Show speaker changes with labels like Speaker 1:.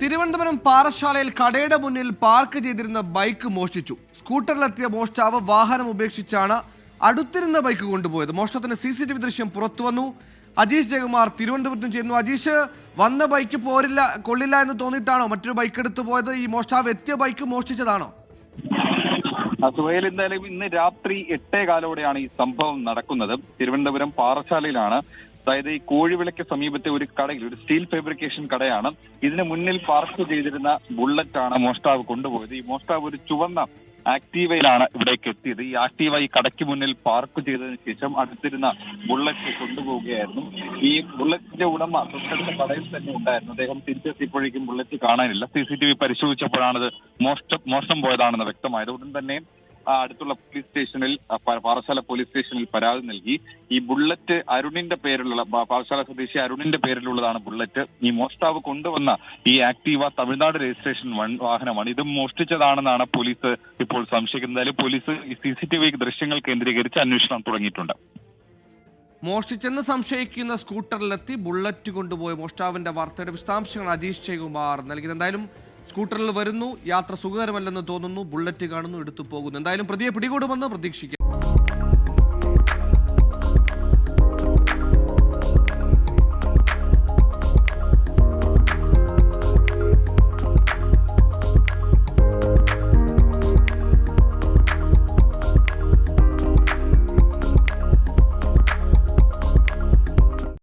Speaker 1: തിരുവനന്തപുരം പാറശാലയിൽ കടയുടെ മുന്നിൽ പാർക്ക് ചെയ്തിരുന്ന ബൈക്ക് മോഷ്ടിച്ചു. സ്കൂട്ടറിലെത്തിയ മോഷ്ടാവ് വാഹനം ഉപേക്ഷിച്ചാണ് അടുത്തിരുന്ന ബൈക്ക് കൊണ്ടുപോയത്. മോഷണത്തിന് സി സി ടി വി ദൃശ്യം പുറത്തു വന്നു. അജീഷ് ജയകുമാർ തിരുവനന്തപുരത്തും ചെയ്യുന്നു അജീഷ് വന്ന ബൈക്ക് പോരില്ല കൊള്ളില്ല എന്ന് തോന്നിയിട്ടാണോ മറ്റൊരു ബൈക്ക് എടുത്തു പോയത്? ഈ മോഷ്ടാവ് എത്തിയ ബൈക്ക് മോഷ്ടിച്ചതാണോ?
Speaker 2: സുഹൈൽ എന്തായാലും ഇന്ന് രാത്രി എട്ടേ കാലോടെയാണ് ഈ സംഭവം നടക്കുന്നത്. തിരുവനന്തപുരം പാറശാലയിലാണ് അതായത് ഈ കോഴിവിളയ്ക്ക് സമീപത്തെ ഒരു കടയിൽ ഒരു സ്റ്റീൽ ഫാബ്രിക്കേഷൻ കടയാണ്. ഇതിന് മുന്നിൽ പാർക്ക് ചെയ്തിരുന്ന ബുള്ളറ്റ് ആണ് മോഷ്ടാവ് കൊണ്ടുപോയത്. ഈ മോഷ്ടാവ് ഒരു ചുവന്ന ആക്ടീവയിലാണ് ഇവിടേക്ക് എത്തിയത്. ഈ ആക്ടീവ ഈ കടയ്ക്ക് മുന്നിൽ പാർക്ക് ചെയ്തതിനു ശേഷം അടുത്തിരുന്ന ബുള്ളറ്റ് കൊണ്ടുപോവുകയായിരുന്നു. ഈ ബുള്ളറ്റിന്റെ ഉടമ തൊട്ടടുത്ത കടയിൽ തന്നെ ഉണ്ടായിരുന്നു. അദ്ദേഹം തിരിച്ചെത്തിയപ്പോഴേക്കും ബുള്ളറ്റ് കാണാനില്ല. സി സി ടി വി പരിശോധിച്ചപ്പോഴാണ് ഇത് മോഷ്ട മോഷണം പോയതാണെന്ന് വ്യക്തമായത്. ഉടൻ തന്നെ അടുത്തുള്ള പോലീസ് സ്റ്റേഷനിൽ പാറശാല പോലീസ് സ്റ്റേഷനിൽ പരാതി നൽകി. ഈ ബുള്ളറ്റ് അരുണിന്റെ പേരിലുള്ള പാറശാല സ്വദേശി അരുണിന്റെ പേരിലുള്ളതാണ് ബുള്ളറ്റ് ഈ മോഷ്ടാവ് കൊണ്ടുവന്ന ഈ ആക്ടീവ തമിഴ്നാട് രജിസ്ട്രേഷൻ വാഹനമാണ്. ഇത് മോഷ്ടിച്ചതാണെന്നാണ് പോലീസ് ഇപ്പോൾ സംശയിക്കുന്നത്. അതിൽ police C C T V ദൃശ്യങ്ങൾ കേന്ദ്രീകരിച്ച് അന്വേഷണം തുടങ്ങിയിട്ടുണ്ട്.
Speaker 1: മോഷ്ടിച്ചെന്ന് സംശയിക്കുന്ന സ്കൂട്ടറിലെത്തി ബുള്ളറ്റ് കൊണ്ടുപോയ. മോഷ്ടാവിന്റെ വാർത്തയുടെ വിശദാംശങ്ങൾ അജീഷ് ജയകുമാർ നൽകിയത് എന്തായാലും സ്കൂട്ടറിൽ വരുന്നു യാത്ര സുഖകരമല്ലെന്ന് തോന്നുന്നു ബുള്ളറ്റ് കാണുന്നു എടുത്തു പോകുന്നു. എന്തായാലും പ്രതിയെ പിടികൂടുമെന്ന് പ്രതീക്ഷിക്കാം.